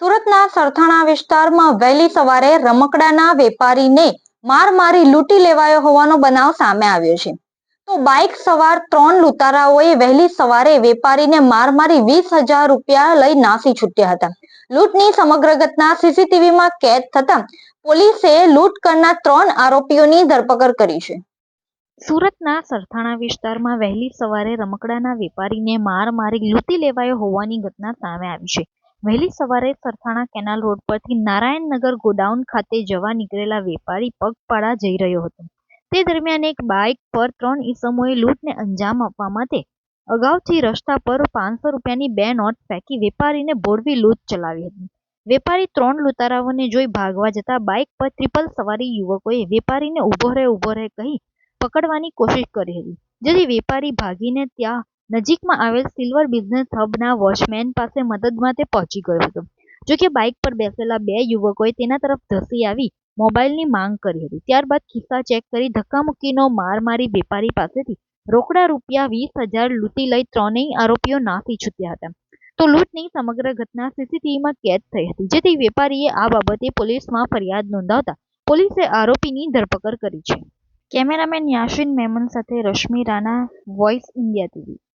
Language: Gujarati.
સુરતના સરથાણા વિસ્તારમાં વહેલી સવારે રમકડાના વેપારીને માર મારી લૂંટી લેવાયો હોવાનો બનાવ સામે આવ્યો છે. તો બાઇક સવાર ત્રણ લૂંટારાઓએ વહેલી સવારે વેપારીને માર મારી વીસ હજાર રૂપિયા લઈ નાસી છૂટ્યા હતા. લૂંટની સમગ્ર ઘટના સીસીટીવીમાં કેદ થતા પોલીસે લૂંટ કરનાર ત્રણ આરોપીઓની ધરપકડ કરી છે. સુરતના સરથાણા વિસ્તારમાં વહેલી સવારે રમકડાના વેપારીને માર મારી લૂંટી લેવાયો હોવાની ઘટના સામે આવી છે. વહેલી સવારે સરથાણા કેનાલ રોડ પરથી નારાયણનગર ગોડાઉન ખાતે જવા નીકળેલા વેપારી પગપાળા જઈ રહ્યો હતો. તે દરમિયાન એક બાઇક પર ત્રણ ઈસમોએ લૂંટને અંજામ આપવા માટે અગાઉથી રસ્તા પર પાંચસો રૂપિયાની બે નોટ ફેંકી વેપારીને બોળવી લૂંટ ચલાવી હતી. વેપારી ત્રણ લૂંટારાઓને જોઈ ભાગવા જતા બાઇક પર ટ્રિપલ સવારી યુવકોએ વેપારીને ઊભો રહે ઊભો રહે કહી પકડવાની કોશિશ કરી હતી. જેથી વેપારી ભાગીને ત્યાં નજીકમાં આવેલ સિલ્વર બિઝનેસ હબના વોચમેન પાસે મદદ માટે પહોંચી ગયો હતો. જોકે બાઇક પર બેસેલા બે યુવકોએ તેના તરફ ધસી આવી મોબાઈલની માંગ કરી હતી. ત્યારબાદ ખિસ્સા ચેક કરી ધક્કામુક્કીનો માર મારી વેપારી પાસેથી રોકડા રૂપિયા વીસ હજાર લૂંટી લઈ ત્રણેય આરોપીઓ નાસી છૂટ્યા હતા. તો લૂંટની સમગ્ર ઘટના સીસીટીવીમાં કેદ થઈ હતી. જેથી વેપારીએ આ બાબતે પોલીસમાં ફરિયાદ નોંધાવતા પોલીસે આરોપીની ધરપકડ કરી છે. કેમેરામેન યાશિન મેમન સાથે Rashmi Rana voice India TV